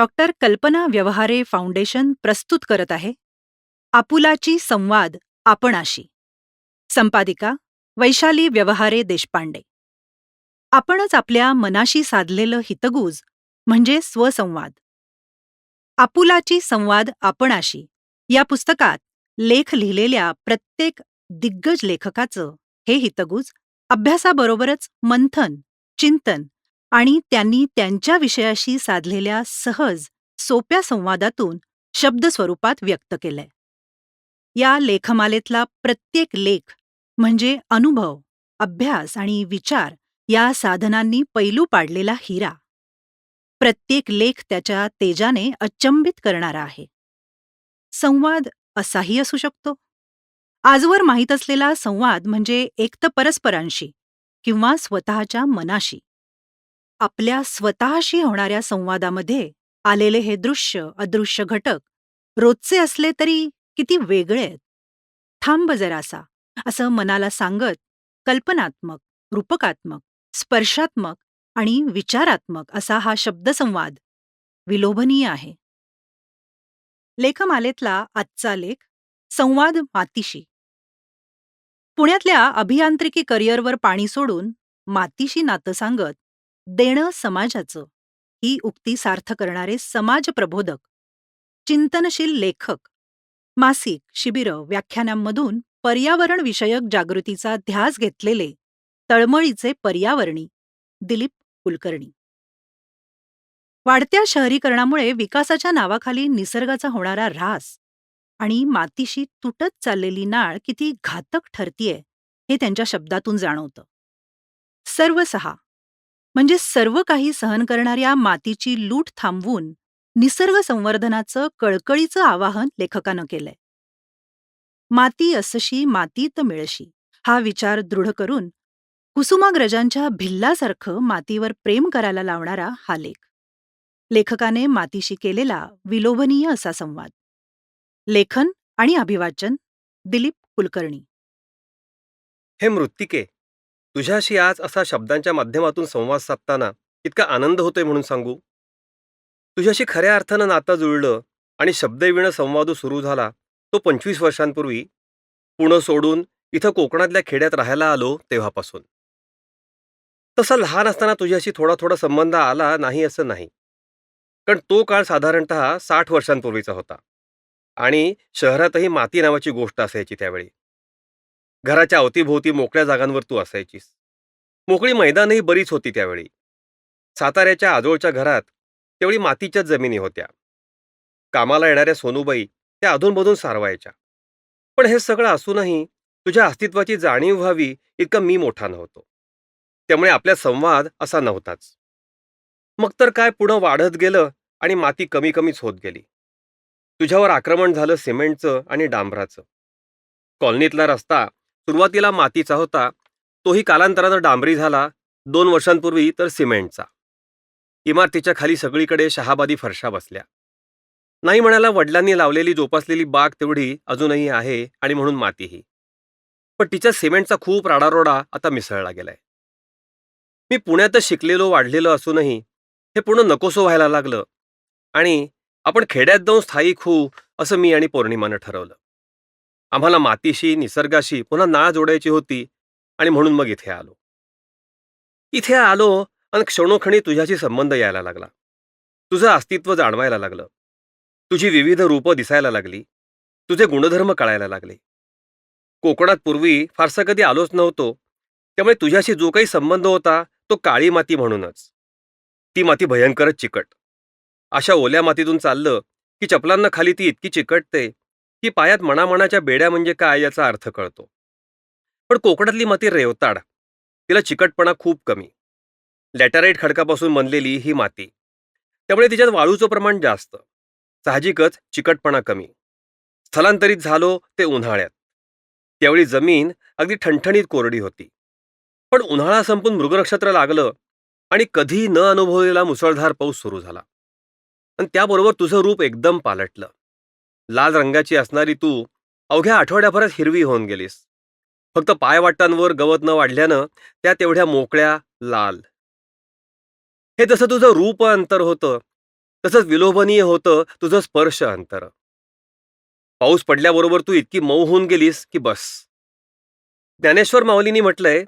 Doctor कल्पना Vyavahare foundation प्रस्तुत करत आहे. आपुलाची संवाद आपणाशी. संपादिका वैशाली व्यवहारे देशपांडे. आपणच आपल्या मनाशी साधलेलं हितगुज म्हणजे स्वसंवाद. आपुलाची संवाद आपणाशी या पुस्तकात लेख लिहिलेल्या प्रत्येक दिग्गज लेखकाचं हे हितगुज अभ्यासाबरोबरच मंथन चिंतन आणि त्यांनी त्यांच्या विषयाशी साधलेल्या सहज सोप्या संवादातून शब्दस्वरूपात व्यक्त केलंय. या लेखमालेतला प्रत्येक लेख म्हणजे अनुभव अभ्यास आणि विचार या साधनांनी पैलू पाडलेला हिरा. प्रत्येक लेख त्याच्या तेजाने अचंबित करणारा आहे. संवाद असाही असू शकतो. आजवर माहीत असलेला संवाद म्हणजे एकतर परस्परांशी किंवा स्वतःच्या मनाशी. आपल्या स्वतःशी होणाऱ्या संवादामध्ये आलेले हे दृश्य अदृश्य घटक रोजचे असले तरी किती वेगळे आहेत. थांब जरासा. असं मनाला सांगत कल्पनात्मक रूपकात्मक स्पर्शात्मक आणि विचारात्मक असा हा शब्दसंवाद विलोभनीय आहे. लेखमालेतला आजचा लेख संवाद मातीशी. पुण्यातल्या अभियांत्रिकी करिअरवर पाणी सोडून मातीशी नातं सांगत देणं समाजाचं. ही उक्ती सार्थ करणारे समाज प्रबोधक चिंतनशील लेखक मासिक शिबिरं व्याख्यानांमधून पर्यावरणविषयक जागृतीचा ध्यास घेतलेले तळमळीचे पर्यावरणी दिलीप कुलकर्णी. वाढत्या शहरीकरणामुळे विकासाच्या नावाखाली निसर्गाचा होणारा ऱ्हास आणि मातीशी तुटत चाललेली नाळ किती घातक ठरतीये हे त्यांच्या शब्दातून जाणवतं. सर्व सहा म्हणजे सर्व काही सहन करणाऱ्या मातीची लूट थांबवून निसर्ग संवर्धनाचं कळकळीचं आवाहन लेखकानं केलंय. माती असशी मातीत मिळशी हा विचार दृढ करून कुसुमाग्रजांच्या भिल्लासारखं मातीवर प्रेम करायला लावणारा हा लेख. लेखकाने मातीशी केलेला विलोभनीय असा संवाद. लेखन आणि अभिवाचन दिलीप कुलकर्णी. हे मृत्तिके तुझ्याशी आज असा शब्दांच्या माध्यमातून संवाद साधताना इतका आनंद होतोय म्हणून सांगू? तुझ्याशी खऱ्या अर्थानं नातं जुळलं आणि शब्दविण संवाद सुरू झाला तो पंचवीस वर्षांपूर्वी. पुणं सोडून इथं कोकणातल्या खेड्यात राहायला आलो तेव्हापासून. तसा लहान असताना तुझ्याशी थोडा थोडा संबंध आला नाही असं नाही. कारण तो काळ साधारणत साठ वर्षांपूर्वीचा होता. आणि शहरातही माती नावाची गोष्ट असायची त्यावेळी. घराच्या अवतीभोवती मोकळ्या जागांवर तू असायचीस. मोकळी मैदानही बरीच होती त्यावेळी. साताऱ्याच्या आजोळच्या घरात त्यावेळी मातीच्याच जमिनी होत्या. कामाला येणाऱ्या सोनूबाई त्या अधूनमधून सारवायच्या. पण हे सगळं असूनही तुझ्या अस्तित्वाची जाणीव व्हावी इतका मी मोठा नव्हतो. त्यामुळे आपल्या संवाद असा नव्हताच. मग तर काय पुढं वाढत गेलं आणि माती कमी कमीच होत गेली. तुझ्यावर आक्रमण झालं सिमेंटचं आणि डांबराचं. कॉलनीतला रस्ता सुरुवातीला मातीचा होता तोही कालांतरानं डांबरी झाला दोन वर्षांपूर्वी तर सिमेंटचा. इमारतीच्या खाली सगळीकडे शहाबादी फरशा बसल्या. नाही म्हणायला वडिलांनी लावलेली जोपासलेली बाग तेवढी अजूनही आहे आणि म्हणून मातीही. पण तिच्या सिमेंटचा खूप राडारोडा आता मिसळला गेलाय. मी पुण्यातच शिकलेलो वाढलेलो असूनही हे पूर्ण नकोसो व्हायला लागलं आणि आपण खेड्यात जाऊन स्थायिक होऊ असं मी आणि पौर्णिमानं ठरवलं. आम्हाला मातीशी निसर्गाशी पुन्हा नाळ जोडायची होती आणि म्हणून मग इथे आलो. इथे आलो आणि क्षणोक्षणी तुझ्याशी संबंध यायला लागला. तुझं अस्तित्व जाणवायला लागलं. तुझी विविध रूपं दिसायला लागली. तुझे गुणधर्म कळायला लागले. कोकणात पूर्वी फारसा कधी आलोच नव्हतो. त्यामुळे तुझ्याशी जो काही संबंध होता तो काळी माती म्हणूनच. ती माती भयंकरच चिकट. अशा ओल्या मातीतून चाललं की चपलांना खाली ती इतकी चिकटते. की पायात मणामणाच्या बेड्या म्हणजे काय याचा अर्थ कळतो. पण कोकणातली माती रेवताड. तिला चिकटपणा खूप कमी. लॅटराईट खडकापासून बनलेली ही माती. त्यामुळे तिच्यात वाळूचं प्रमाण जास्त. साहजिकच चिकटपणा कमी. स्थलांतरित झालो ते उन्हाळ्यात. त्यावेळी जमीन अगदी ठणठणीत कोरडी होती. पण उन्हाळा संपून मृगनक्षत्र लागलं आणि कधी न अनुभवलेला मुसळधार पाऊस सुरू झाला. आणि त्याबरोबर तुझं रूप एकदम पालटलं. लाल रंगाची असणारी तू अवघ्या आठवड्याभरात हिरवी होऊन गेलीस. फक्त पायवाटांवर गवत न वाढल्यानं त्या तेवढ्या मोकळ्या लाल. हे जसं तुझं रूप अंतर होतं तसंच विलोभनीय होतं तुझं स्पर्श अंतर. पाऊस पडल्याबरोबर तू इतकी मऊ होऊन गेलीस की बस. ज्ञानेश्वर माऊलींनी म्हटलंय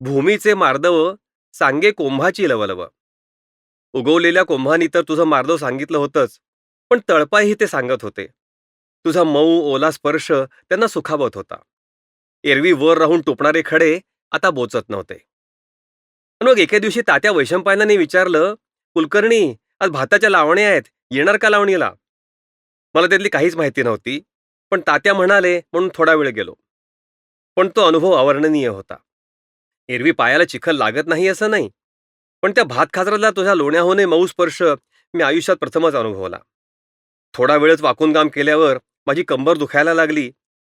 भूमीचे मार्दव सांगे कोंभाची लवलव. उगवलेल्या कोंभानी तर तुझं मार्दव सांगितलं होतंच पण तळपायही ते सांगत होते. तुझा मऊ ओला स्पर्श त्यांना सुखावत होता. एरवी वर राहून टोपणारे खडे आता बोचत नव्हते. मग एके दिवशी तात्या वैशंपायनाने विचारलं कुलकर्णी आज भाताच्या लावण्या आहेत येणार का लावणीला? मला त्यातली काहीच माहिती नव्हती. पण तात्या म्हणाले म्हणून थोडा वेळ गेलो. पण तो अनुभव अवर्णनीय होता. एरवी पायाला चिखल लागत नाही असं नाही पण त्या भात खाजराला तुझ्या लोण्याहोने मऊ स्पर्श मी आयुष्यात प्रथमच अनुभवला. थोडा वेळच वाकून काम केल्यावर माझी कंबर दुखायला लागली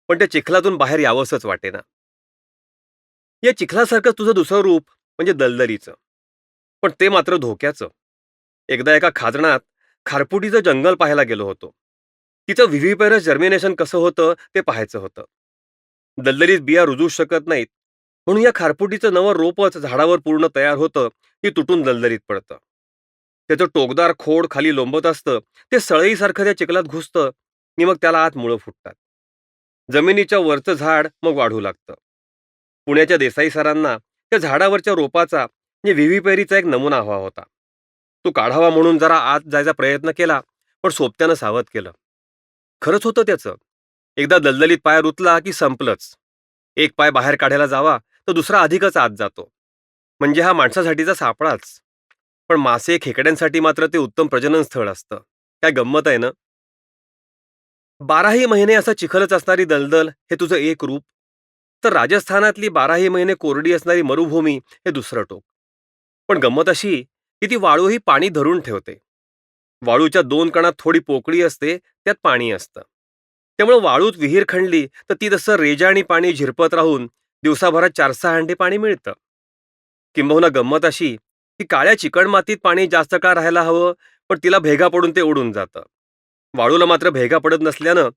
पण त्या चिखलातून बाहेर यावंसंच वाटेना. या चिखलासारखं तुझं दुसरं रूप म्हणजे दलदलीचं पण ते मात्र धोक्याचं. एकदा एका खाजणात खारपुटीचं जंगल पाहायला गेलो होतो. तिचं व्हिव्हिपेरस जर्मिनेशन कसं होतं ते पाहायचं होतं. दलदलीत बिया रुजू शकत नाहीत म्हणून या खारपुटीचं नवं रोपच झाडावर पूर्ण तयार होतं की तुटून दलदलीत पडतं. त्याचं टोकदार खोड खाली लोंबत असतं ते सळईसारखं त्या चिखलात घुसतं आणि मग त्याला आत मुळं फुटतात. जमिनीच्या वरचं झाड मग वाढू लागतं. पुण्याच्या देसाई सरांना त्या झाडावरच्या रोपाचा म्हणजे व्हिव्हिपेरीचा एक नमुना हवा होता. तो काढावा म्हणून जरा आत जायचा प्रयत्न केला पण सोबत्यानं सावध केलं. खरंच होतं त्याचं. एकदा दलदलीत पाय रुतला की संपलंच. एक पाय बाहेर काढायला जावा तर दुसरा अधिकच आत जातो. म्हणजे हा माणसासाठीचा सापळाच. पण मासे खेकड्यांसाठी मात्र ते उत्तम प्रजनन स्थळ असतं. काय गंमत आहे ना? बाराही महिने असं चिखलच असणारी दलदल हे तुझं एक रूप. तर राजस्थानातली बाराही महिने कोरडी असणारी मरुभूमी हे दुसरं टोक. पण गंमत अशी की ती वाळूही पाणी धरून ठेवते. वाळूच्या दोन कणात थोडी पोकळी असते त्यात पाणी असतं. त्यामुळे वाळूत विहीर खणली तर ती तसं रेजाणी पाणी झिरपत राहून दिवसाभरात चार सहा हंडे पाणी मिळतं. किंबहुना गंमत अशी की काळ्या चिकणमातीत पाणी जास्त काळ राहायला हवं पण तिला भेगा पडून ते उडून जातं. वाळूला मात्र भेगा पडत नसल्यानं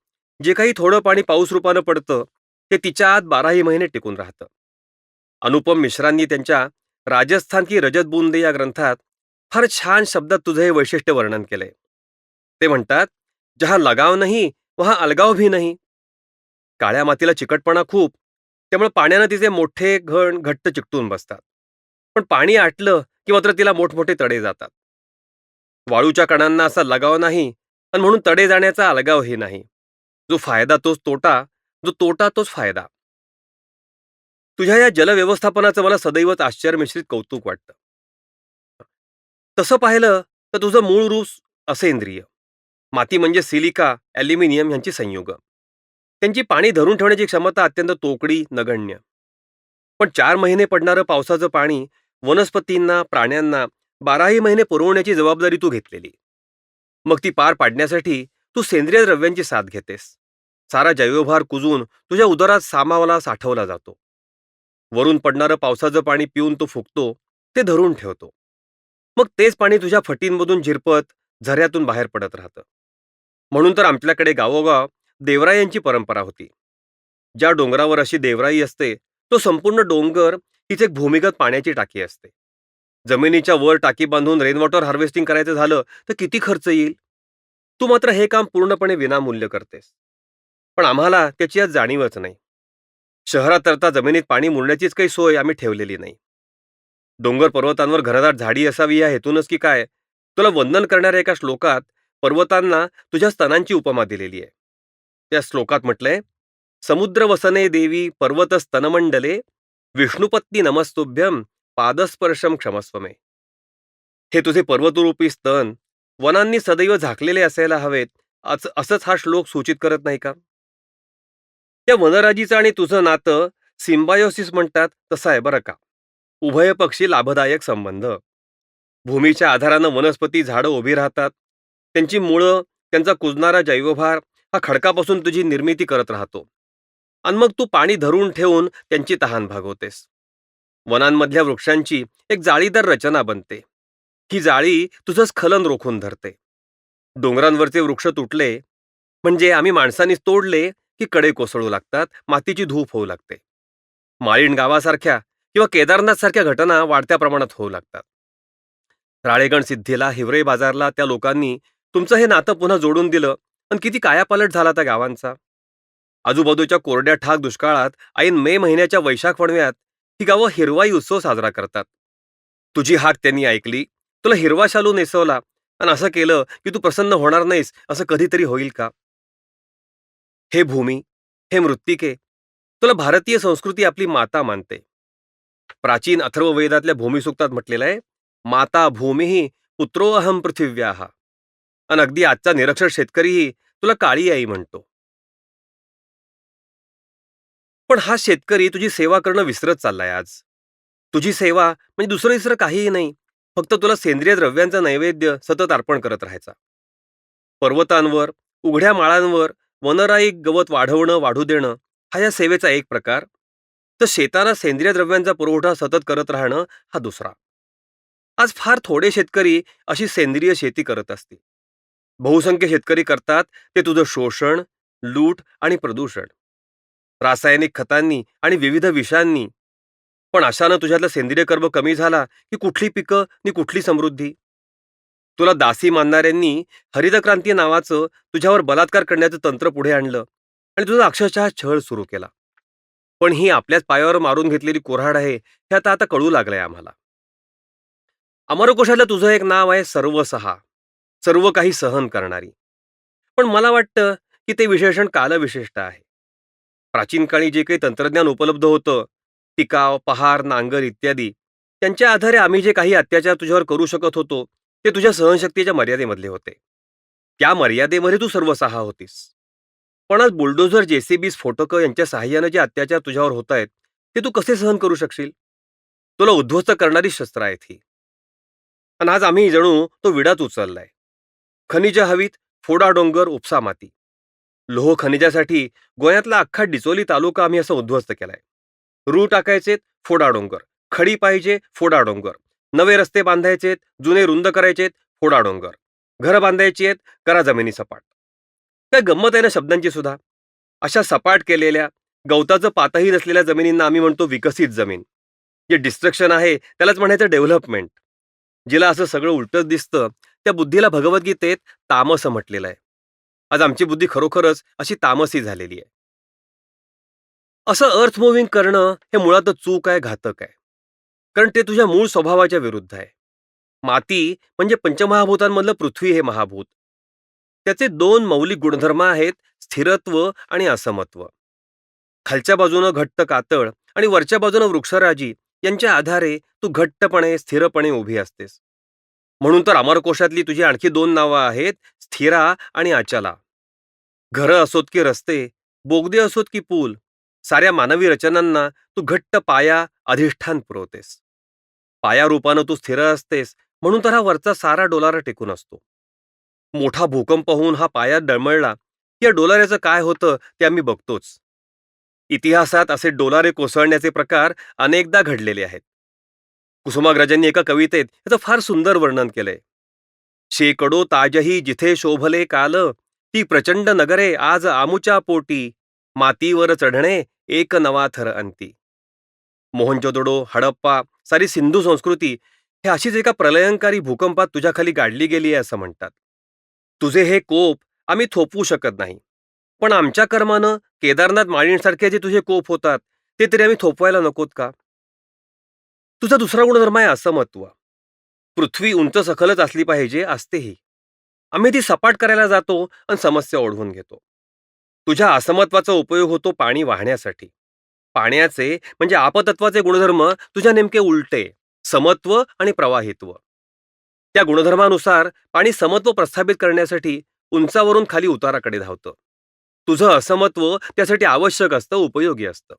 जे काही थोडं पाणी पाऊस रूपानं पडतं ते तिच्या आत बाराही महिने टिकून राहतं. अनुपम मिश्रांनी त्यांच्या राजस्थान की रजत बुंदे या ग्रंथात फार छान शब्दात तुझं हे वैशिष्ट्य वर्णन केलंय. ते म्हणतात जहा लगाव नाही वहा अलगाव भी नाही. काळ्या मातीला चिकटपणा खूप त्यामुळे पाण्यानं तिचे मोठे घण घट्ट चिकटून बसतात. पण पाणी आटलं की मात्र तिला मोठमोठे तडे जातात. वाळूच्या कणांना असा लगाव नाही आणि म्हणून तडे जाण्याचा अलगावही नाही. जो फायदा तोच तोटा जो तोटा तोच फायदा. तुझ्या या जलव्यवस्थापनाचं मला सदैवच आश्चर्य मिश्रित कौतुक वाटतं. तसं पाहिलं तर तुझं मूळ रूप असेंद्रिय. माती म्हणजे सिलिका ॲल्युमिनियम यांची संयुग. त्यांची पाणी धरून ठेवण्याची क्षमता अत्यंत तोकडी नगण्य. पण चार महिने पडणारं पावसाचं पाणी वनस्पतींना प्राण्यांना बाराही महिने पुरवण्याची जबाबदारी तू घेतलेली. मग ती पार पाडण्यासाठी तू सेंद्रिय द्रव्यांची साथ घेतेस. सारा जैवभार कुजून तुझ्या उदरात सामावला साठवला जातो. वरून पडणारं पावसाचं पाणी पिऊन तो फुकतो ते धरून ठेवतो. मग तेच पाणी तुझ्या फटींमधून झिरपत झऱ्यातून बाहेर पडत राहतं. म्हणून तर आपल्याकडे गावोगाव देवरायांची परंपरा होती. ज्या डोंगरावर अशी देवराई असते तो संपूर्ण डोंगर तिथे एक भूमिगत पाण्याची टाकी असते. जमिनीच्या वर टाकी बांधून रेनवॉटर हार्वेस्टिंग करायचं झालं तर किती खर्च येईल? तू मात्र हे काम पूर्णपणे विनामूल्य करतेस. पण आम्हाला त्याची आज जाणीवच नाही. शहरात तरता जमिनीत पाणी मुरण्याचीच काही सोय आम्ही ठेवलेली नाही. डोंगर पर्वतांवर घनदाट झाडी असावी या हेतूनच की काय? तुला वंदन करणाऱ्या एका श्लोकात पर्वतांना तुझ्या स्तनांची उपमा दिलेली आहे. त्या श्लोकात म्हटलंय समुद्र वसने देवी पर्वत स्तनमंडले विष्णुपत्नी नमस्तुभ्यम पादस्पर्शम क्षमस्वमे. हे तुझे पर्वतरूपी स्तन वनांनी सदैव झाकलेले असायला हवेत. अस- असंच हा श्लोक सूचित करत नाही का? त्या वनराजीचं आणि तुझं नातं सिम्बायोसिस म्हणतात तसं आहे बरं का. उभय पक्षी लाभदायक संबंध. भूमीच्या आधारानं वनस्पती झाडं उभी राहतात. त्यांची मुळं त्यांचा कुजणारा जैवभार हा खडकापासून तुझी निर्मिती करत राहतो. आणि मग तू पाणी धरून ठेवून त्यांची तहान भागवतेस. वनांमधल्या वृक्षांची एक जाळीदार रचना बनते. ही जाळी तुझं स्खलन रोखून धरते. डोंगरांवरचे वृक्ष तुटले म्हणजे आम्ही माणसांनीच तोडले की कडे कोसळू लागतात मातीची धूप होऊ लागते. माळीण गावासारख्या किंवा केदारनाथसारख्या घटना वाढत्या प्रमाणात होऊ लागतात. राळेगण सिद्धीला हिवरे बाजारला त्या लोकांनी तुमचं हे नातं पुन्हा जोडून दिलं आणि किती कायापालट झाला त्या गावांचा. आजूबाजूच्या कोरड्या ठाक दुष्काळात ऐन मे महिन्याच्या वैशाख पडव्यात ही गावं हिरवाई उत्सव साजरा करतात. तुझी हाक त्यांनी ऐकली तुला हिरवा शालू नेसवला आणि असं केलं की तू प्रसन्न होणार नाहीस असं कधीतरी होईल का? हे भूमी हे मृत्तिके तुला भारतीय संस्कृती आपली माता मानते. प्राचीन अथर्ववेदातल्या भूमिसूक्तात म्हटलेलं आहे माता भूमीही पुत्रो अहम पृथिव्याहा आणि अगदी आजचा निरक्षर शेतकरीही तुला काळी आई म्हणतो. पण हा शेतकरी तुझी सेवा करणं विसरत चाललाय आज. तुझी सेवा म्हणजे दुसरं इसरं काहीही नाही. फक्त तुला सेंद्रिय द्रव्यांचा नैवेद्य सतत अर्पण करत राहायचा. पर्वतांवर उघड्या माळांवर वनराईक गवत वाढवणं वाढू देणं हा या सेवेचा एक प्रकार. तर शेताला सेंद्रिय द्रव्यांचा पुरवठा सतत करत राहणं हा दुसरा. आज फार थोडे शेतकरी अशी सेंद्रिय शेती करत असतील. बहुसंख्य शेतकरी करतात ते तुझं शोषण लूट आणि प्रदूषण. रासायनिक खतांनी आणि विविध विषांनी पण अशानं तुझ्यातलं सेंद्रिय कर्म कमी झाला की कुठली पिकं नि कुठली समृद्धी? तुला दासी मानणाऱ्यांनी हरितक्रांती नावाचं तुझ्यावर बलात्कार करण्याचं तंत्र पुढे आणलं आणि तुझा अक्षरशः छळ सुरू केला. पण ही आपल्याच पायावर मारून घेतलेली कोऱ्हाड आहे हे आता आता कळू लागलंय आम्हाला. अमरकोशातलं तुझं एक नाव आहे सर्वसहा सर्व काही सहन करणारी. पण मला वाटतं की ते विशेषण कालविशिष्ट आहे. प्राचीन काळी जे काही तंत्रज्ञान उपलब्ध होतं टिकाव पहार नांगर इत्यादी. त्यांच्या आधारे आम्ही जे काही अत्याचार तुझ्यावर करू शकत होतो ते तुझ्या सहनशक्तीच्या मर्यादेमधले होते. त्या मर्यादेमध्ये तू सर्वसहा होतीस. पण आज बुलडोझर जेसीबी स्फोटकं यांच्या सहाय्यानं जे अत्याचार तुझ्यावर होत आहेत ते तू कसे सहन करू शकशील? तुला उद्ध्वस्त करणारी शस्त्र आहेत ही. आणि आज आम्ही जणू तो विडाच उचललाय. खनिज हवीत फोडा डोंगर उपसा माती. लोह खनिजासाठी गोयातला अख्खा डिचोली तालुका आम्ही असं उद्ध्वस्त केलाय. रूळ टाकायचेत फोडा डोंगर. खडी पाहिजे फोडा डोंगर. नवे रस्ते बांधायचेत जुने रुंद करायचेत फोडा डोंगर. घरं बांधायची आहेत करा जमिनी सपाट. काय गंमत आहे ना शब्दांची सुद्धा? अशा सपाट केलेल्या गवताचं पातही नसलेल्या जमिनींना आम्ही म्हणतो विकसित जमीन. जे डिस्ट्रक्शन आहे त्यालाच म्हणायचं डेव्हलपमेंट. जिला असं सगळं उलटच दिसतं त्या बुद्धीला भगवद्गीतेत तामस म्हटलेलं आहे. आज आमची बुद्धी खरोखरच अशी तामसी झालेली आहे. असं अर्थ मुव्हिंग करणं हे मुळातच चूक आहे घातक आहे. कारण ते तुझ्या मूळ स्वभावाच्या विरुद्ध आहे. माती म्हणजे पंचमहाभूतांमधलं पृथ्वी हे महाभूत. त्याचे दोन मौलिक गुणधर्म आहेत स्थिरत्व आणि असमत्व. खालच्या बाजूनं घट्ट कातळ आणि वरच्या बाजूनं वृक्षराजी यांच्या आधारे तू घट्टपणे स्थिरपणे उभी असतेस. म्हणून तर अमरकोशातली तुझी आणखी दोन नावं आहेत स्थिरा आणि आचाला घरं असोत की रस्ते बोगदे असोत की पूल साऱ्या मानवी रचनांना तू घट्ट पाया अधिष्ठान पुरवतेस. पाया रूपानं तू स्थिर असतेस म्हणून तर हा वरचा सारा डोलारा टेकून असतो. मोठा भूकंप होऊन हा पाया डळमळला या डोलाऱ्याचं काय होतं ते आम्ही बघतोच. इतिहासात असे डोलारे कोसळण्याचे प्रकार अनेकदा घडलेले आहेत. कुसुमाग्रजांनी एका कवितेत याचं फार सुंदर वर्णन केलंय. शेकडो ताजही जिथे शोभले काल ती प्रचंड नगरे आज आमुच्या पोटी. मातीवर चढणे एक नवा थर अंती मोहनजोदडो हडप्पा सारी सिंधू संस्कृती हे अशीच एका प्रलयंकारी भूकंपात तुझ्याखाली गाडली गेली आहे असं म्हणतात. तुझे हे कोप आम्ही थोपवू शकत नाही. पण आमच्या कर्मानं केदारनाथ माळींसारखे जे तुझे कोप होतात ते तरी आम्ही थोपवायला नकोत का? तुझा दुसरा गुणधर्म आहे असमत्व. पृथ्वी उंच सखलच असली पाहिजे असतेही. आम्ही ती सपाट करायला जातो आणि समस्या ओढवून घेतो. तुझ्या असमत्वाचा उपयोग होतो पाणी वाहण्यासाठी. पाण्याचे म्हणजे आपतत्वाचे गुणधर्म तुझ्या नेमके उलटे समत्व आणि प्रवाहित्व. त्या गुणधर्मानुसार पाणी समत्व प्रस्थापित करण्यासाठी उंचावरून खाली उताराकडे धावतं. तुझं असमत्व त्यासाठी आवश्यक असतं उपयोगी असतं.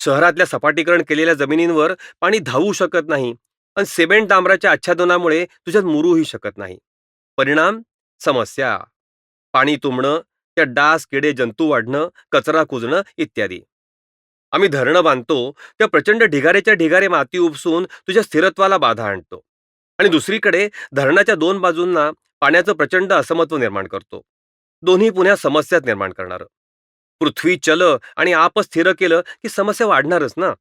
शहरातल्या सपाटीकरण केलेल्या जमिनींवर पाणी धावू शकत नाही आणि सिमेंट डांबराच्या आच्छादनामुळे तुझ्यात मुरूही शकत नाही. परिणाम? समस्या. पाणी तुंबणं त्या डास किडे जंतू वाढणं कचरा कुजणं इत्यादी. आम्ही धरणं बांधतो त्या प्रचंड ढिगारेच्या ढिगारे माती उपसून तुझ्या स्थिरत्वाला बाधा आणतो. आणि दुसरीकडे धरणाच्या दोन बाजूंना पाण्याचं प्रचंड असमत्व निर्माण करतो. दोन्ही पुन्हा समस्याच निर्माण करणार. पृथ्वी चल आणि आप स्थिर केलं की समस्या वाढणारच ना?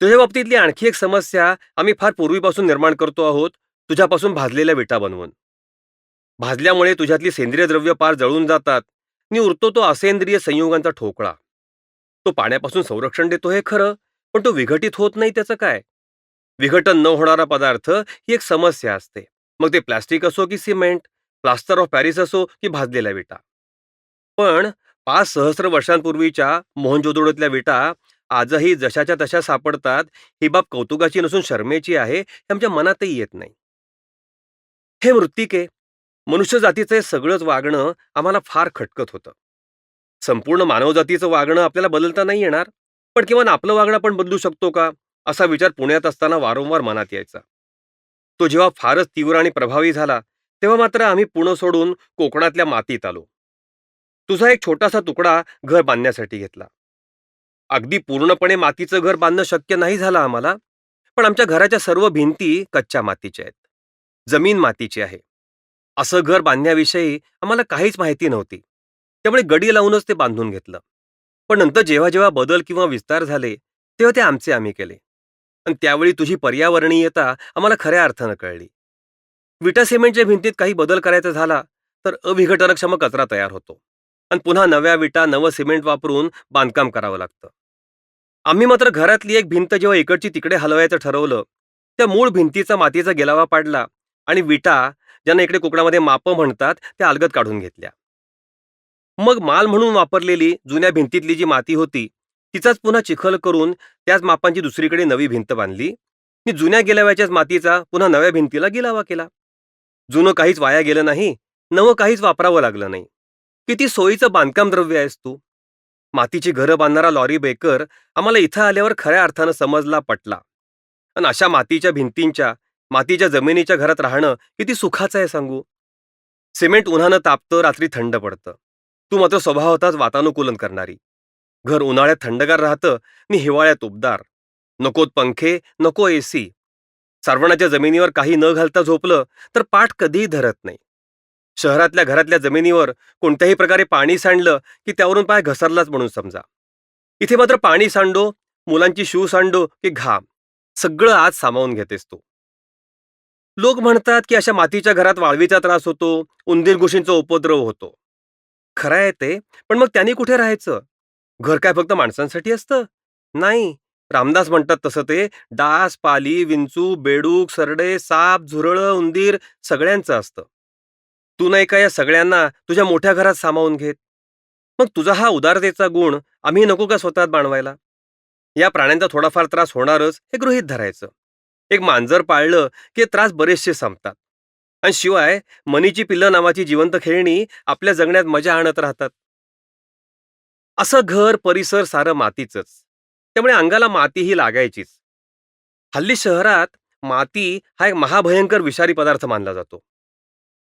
तुझ्या बाबतीतली आणखी एक समस्या आम्ही फार पूर्वीपासून निर्माण करतो आहोत तुझ्यापासून भाजलेल्या विटा बनवून. भाजल्यामुळे तुझ्यातली सेंद्रिय द्रव्य पार जळून जातात. नि उरतो तो असेंद्रिय संयोगांचा ठोकळा. तो पाण्यापासून संरक्षण देतो हे खरं पण तो विघटित होत नाही त्याचं काय? विघटन न होणारा पदार्थ ही एक समस्या असते. मग ते प्लास्टिक असो की सिमेंट प्लास्टर ऑफ पॅरिस असो की भाजलेल्या विटा. पण पाच सहस्र वर्षांपूर्वीच्या मोहनजोदोडोतल्या विटा आजही जशाच्या तशा सापडतात ही बाब कौतुकाची नसून शर्मेची आहे हे आमच्या मनातही येत नाही. हे मृत्तिके मनुष्य जातीचं हे सगळंच वागणं आम्हाला फार खटकत होतं. संपूर्ण मानवजातीचं वागणं आपल्याला बदलता नाही येणार पण किमान आपलं वागणं आपण बदलू शकतो का? असा विचार पुण्यात असताना वारंवार मनात यायचा. तो जेव्हा फारच तीव्र आणि प्रभावी झाला तेव्हा मात्र आम्ही पुणे सोडून कोकणातल्या मातीत आलो. तुझा एक छोटासा तुकडा घर बांधण्यासाठी घेतला. अगदी पूर्णपणे मातीचं घर बांधणं शक्य नाही झालं आम्हाला पण आमच्या घराच्या सर्व भिंती कच्च्या मातीच्या आहेत. जमीन मातीची आहे. असं घर बांधण्याविषयी आम्हाला काहीच माहिती नव्हती. त्यामुळे गडी लावूनच ते बांधून घेतलं. पण नंतर जेव्हा जेव्हा बदल किंवा विस्तार झाले तेव्हा ते आमचे आम्ही केले. आणि त्यावेळी तुझी पर्यावरणीयता आम्हाला खऱ्या अर्थानं कळली. विटा सिमेंटच्या भिंतीत काही बदल करायचा झाला तर अविघटनक्षम कचरा तयार होतो. आणि पुन्हा नव्या विटा नवं सिमेंट वापरून बांधकाम करावं लागतं. आम्ही मात्र घरातली एक भिंत जेव्हा इकडची तिकडे हलवायचं ठरवलं त्या मूळ भिंतीचा मातीचा गेलावा पाडला आणि विटा ज्यांना इकडे कोकणामध्ये मापं म्हणतात त्या अलगद काढून घेतल्या. मग माल म्हणून वापरलेली जुन्या भिंतीतली जी माती होती तिचाच पुन्हा चिखल करून त्याच मापांची दुसरीकडे नवी भिंत बांधली. मी जुन्या गेलाव्याच्याच मातीचा पुन्हा नव्या भिंतीला गिलावा केला. जुनं काहीच वाया गेलं नाही नवं काहीच वापरावं लागलं नाही. किती सोयीचं बांधकाम द्रव्य आहेस तू. मातीची घरं बांधणारा लॉरी बेकर आम्हाला इथं आल्यावर खऱ्या अर्थानं समजला पटला. आणि अशा मातीच्या भिंतींच्या मातीच्या जमिनीच्या घरात राहणं किती सुखाचं आहे सांगू? सिमेंट उन्हानं तापतं रात्री थंड पडतं. तू मात्र स्वभाव होताच वातानुकूलन करणारी. घर उन्हाळ्यात थंडगार राहतं आणि हिवाळ्यात उबदार. नकोत पंखे नको एसी सारवणाच्या जमिनीवर काही न घालता झोपलं तर पाठ कधीही धरत नाही. शहरातल्या घरातल्या जमिनीवर कोणत्याही प्रकारे पाणी सांडलं की त्यावरून पाय घसरलाच म्हणून समजा. इथे मात्र पाणी सांडो मुलांची शू सांडो की घाम. सगळं आज सामावून घेतेस तू. लोक म्हणतात की अशा मातीच्या घरात वाळवीचा त्रास होतो उंदीर घुशींचा उपद्रव होतो. खरं आहे ते पण मग त्यांनी कुठे राहायचं? घर काय फक्त माणसांसाठी असतं? नाही. रामदास म्हणतात तसं ते डास पाली विंचू बेडूक सरडे साप झुरळं उंदीर सगळ्यांचं असतं. तू नाही का या सगळ्यांना तुझ्या मोठ्या घरात सामावून घेत? मग तुझा हा उदारतेचा गुण आम्ही नको का स्वतःत बाणवायला? या प्राण्यांचा थोडाफार त्रास होणारच हे गृहीत धरायचं. एक मांजर पाळलं की त्रास बरेचसे संपतात. आणि शिवाय मनीची पिल्लं नावाची जिवंत खेळणी आपल्या जगण्यात मजा आणत राहतात. असं घर परिसर सारं मातीचंच. त्यामुळे अंगाला माती ही लागायचीच. हल्ली शहरात माती हा एक महाभयंकर विषारी पदार्थ मानला जातो.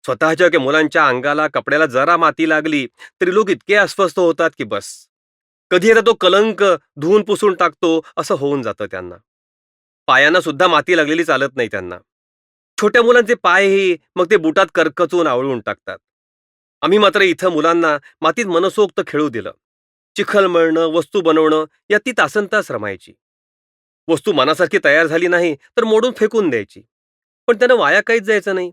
स्वतःच्या किंवा मुलांच्या अंगाला कपड्याला जरा माती लागली तरी लोक इतके अस्वस्थ होतात की बस. कधी एकदा तो कलंक धुवून पुसून टाकतो असं होऊन जातं त्यांना. पायांना सुद्धा माती लागलेली चालत नाही त्यांना. छोट्या मुलांचे पायही मग ते बुटात करकचून आवळून टाकतात. आम्ही मात्र इथं मुलांना मातीत मनसोक्त खेळू दिलं. चिखल मळणं वस्तू बनवणं यात ती तासन तास रमायची. वस्तू मनासारखी तयार झाली नाही तर मोडून फेकून द्यायची. पण त्यांना वाया काहीच जायचं नाही.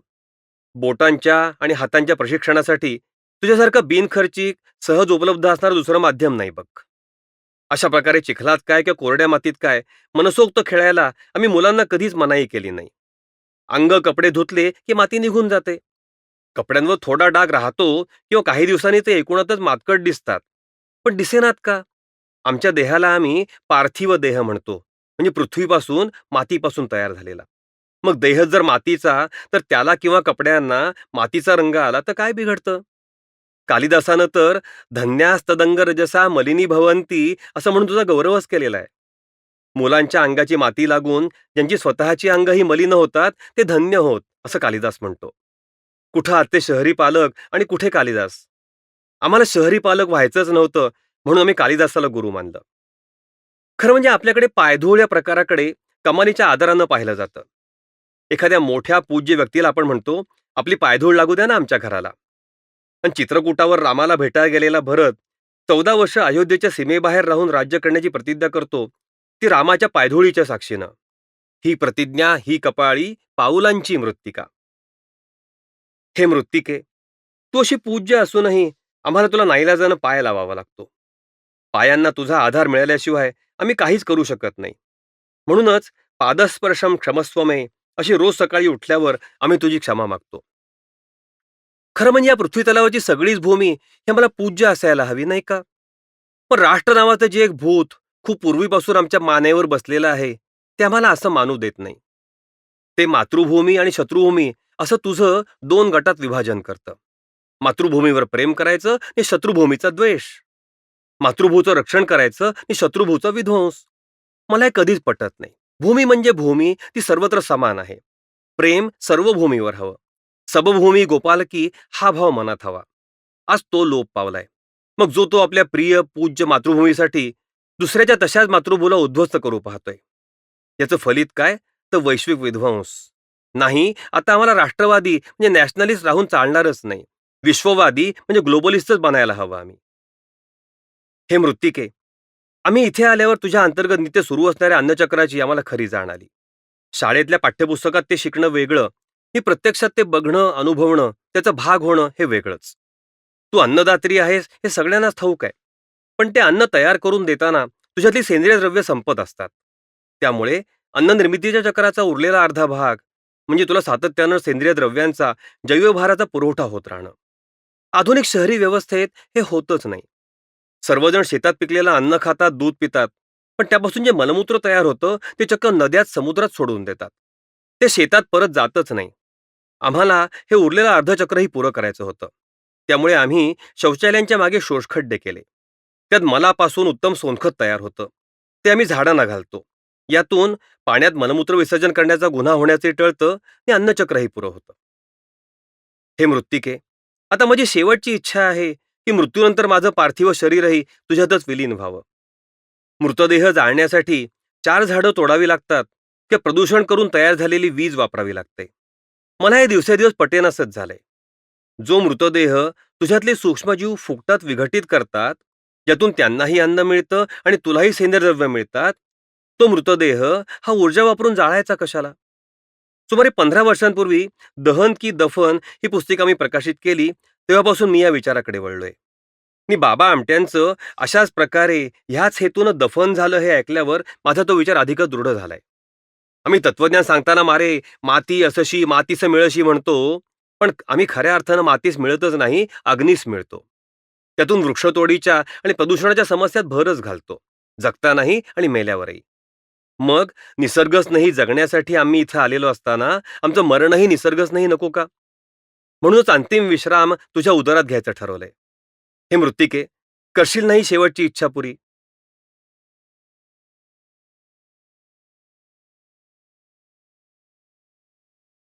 बोटांच्या आणि हातांच्या प्रशिक्षणासाठी तुझ्यासारखं बिनखर्चिक सहज उपलब्ध असणारं दुसरं माध्यम नाही बघ. अशा प्रकारे चिखलात काय किंवा कोरड्या मातीत काय मनसोक्त खेळायला आम्ही मुलांना कधीच मनाई केली नाही. अंग कपडे धुतले की माती निघून जाते. कपड्यांवर थोडा डाग राहतो किंवा काही दिवसांनी ते एकूणातच मातकट दिसतात. पण दिसेनात का? आमच्या देहाला आम्ही पार्थिव देह म्हणतो म्हणजे पृथ्वीपासून मातीपासून तयार झालेला. मग देह जर मातीचा तर त्याला किंवा कपड्यांना मातीचा रंग आला तर काय बिघडतं? कालिदासानं तर धन्यास्तदंग रजसा मलिनी भवंती असं म्हणून तुझा गौरवच केलेला आहे. मुलांच्या अंगाची माती लागून ज्यांची स्वतःची अंग ही मलिन होतात ते धन्य होत असं कालिदास म्हणतो. कुठं आत्ते शहरी पालक आणि कुठे कालिदास? आम्हाला शहरी पालक व्हायचंच नव्हतं म्हणून आम्ही कालिदासाला गुरु मानलं. खरं म्हणजे आपल्याकडे पायधूळ या प्रकाराकडे कमालीच्या आदरानं पाहिलं जातं. एखाद्या मोठ्या पूज्य व्यक्तीला आपण म्हणतो आपली पायधूळ लागू द्या ना आमच्या घराला. आणि चित्रकूटावर रामाला भेटायला गेलेला भरत चौदा वर्ष अयोध्येच्या सीमेबाहेर राहून राज्य करण्याची प्रतिज्ञा करतो ती रामाच्या पायधुळीच्या साक्षीनं. ही प्रतिज्ञा ही कपाळी पाऊलांची मृत्तिका. हे मृत्तिके तू अशी पूज्य असूनही आम्हाला तुला नाईलाजानं पाय लावावा लागतो. पायांना तुझा आधार मिळाल्याशिवाय आम्ही काहीच करू शकत नाही. म्हणूनच पादस्पर्शम क्षमस्वमे अशी रोज सकाळी उठल्यावर आम्ही तुझी क्षमा मागतो. खरं म्हणजे या पृथ्वी तलावाची सगळीच भूमी हे मला पूज्य असायला हवी नाही का? पण राष्ट्र नावाचं जे एक भूत खूप पूर्वीपासून आमच्या मानेवर बसलेलं आहे ते आम्हाला असं मानू देत नाही. ते मातृभूमी आणि शत्रुभूमी असं तुझं दोन गटात विभाजन करतं. मातृभूमीवर प्रेम करायचं आणि शत्रुभूमीचा द्वेष. मातृभूचं रक्षण करायचं आणि शत्रुभूचा विध्वंस. मला हे कधीच पटत नाही. भूमी म्हणजे भूमी ती सर्वत्र समान आहे. प्रेम सर्व भूमीवर हवं. सबभूमी गोपालकी हा भाव मनात हवा. आज तो लोप पावलाय. मग जो तो आपल्या प्रिय पूज्य मातृभूमीसाठी दुसऱ्याच्या तशाच मातृभूला उद्ध्वस्त करू पाहतोय. याचं फलित काय? तर वैश्विक विध्वंस. नाही आता आम्हाला राष्ट्रवादी म्हणजे नॅशनलिस्ट राहून चालणारच नाही. विश्ववादी म्हणजे ग्लोबलिस्टच बनायला हवं आम्ही. हे मृत्तिके आम्ही इथे आल्यावर तुझ्या अंतर्गत नित्य सुरू असणाऱ्या अन्नचक्राची आम्हाला खरी जाण आली. शाळेतल्या पाठ्यपुस्तकात ते शिकणं वेगळं हे प्रत्यक्षात ते बघणं अनुभवणं त्याचा भाग होणं हे वेगळंच. तू अन्नदात्री आहेस हे सगळ्यांनाच ठाऊक आहे. पण ते अन्न तयार करून देताना तुझ्यातली सेंद्रिय द्रव्य संपत असतात. त्यामुळे अन्ननिर्मितीच्या चक्राचा उरलेला अर्धा भाग म्हणजे तुला सातत्यानं सेंद्रिय द्रव्यांचा जैवभाराचा पुरवठा होत राहणं. आधुनिक शहरी व्यवस्थेत हे होतच नाही. सर्वजण शेतात पिकलेलं अन्न खातात दूध पितात पण त्यापासून जे मलमूत्र तयार होतं ते चक्क नद्यात समुद्रात सोडून देतात. ते शेतात परत जातच नाही. आम्हाला हे उरलेलं अर्धचक्रही पुरं करायचं होतं. त्यामुळे आम्ही शौचालयांच्या मागे शोषखड्डे केले. त्यात मलापासून उत्तम सोनखत तयार होतं. ते आम्ही झाडांना घालतो. यातून पाण्यात मलमूत्र विसर्जन करण्याचा गुन्हा होण्याचे टळतं आणि अन्नचक्रही पुरं होतं. हे मृत्तिके. आता माझी शेवटची इच्छा आहे की मृत्यूनंतर माझं पार्थिव शरीरही तुझ्यातच विलीन व्हावं. मृतदेह जाळण्यासाठी चार झाडं तोडावी लागतात किंवा प्रदूषण करून तयार झालेली वीज वापरावी लागते. मला हे दिवसेदिवस पटेनासच झालंय. जो मृतदेह तुझ्यातले सूक्ष्मजीव फुकटात विघटित करतात ज्यातून त्यांनाही अन्न मिळतं आणि तुलाही सेंद्रिय द्रव्य मिळतात तो मृतदेह हा ऊर्जा वापरून जाळायचा कशाला? सुमारे पंधरा वर्षांपूर्वी दहन की दफन ही पुस्तिका मी प्रकाशित केली तेव्हापासून मी या विचाराकडे वळलोय. मी बाबा आमट्यांचं अशाच प्रकारे ह्याच हेतूनं दफन झालं हे ऐकल्यावर माझा तो विचार अधिकच दृढ झालाय. आम्ही तत्वज्ञान सांगताना मारे माती असशी मातीस मिळशी म्हणतो. पण आम्ही खऱ्या अर्थानं मातीस मिळतच नाही अग्नीस मिळतो. त्यातून वृक्षतोडीच्या आणि प्रदूषणाच्या समस्यात भरच घालतो. जगतानाही आणि मेल्यावरही. मग निसर्गच नाही जगण्यासाठी आम्ही इथं आलेलो असताना आमचं मरणही निसर्गच नाही नको का? म्हणूनच अंतिम विश्राम तुझ्या उदरात घ्यायचं ठरवलंय. हे मृत्तिके करशील नाही शेवटची इच्छा पुरी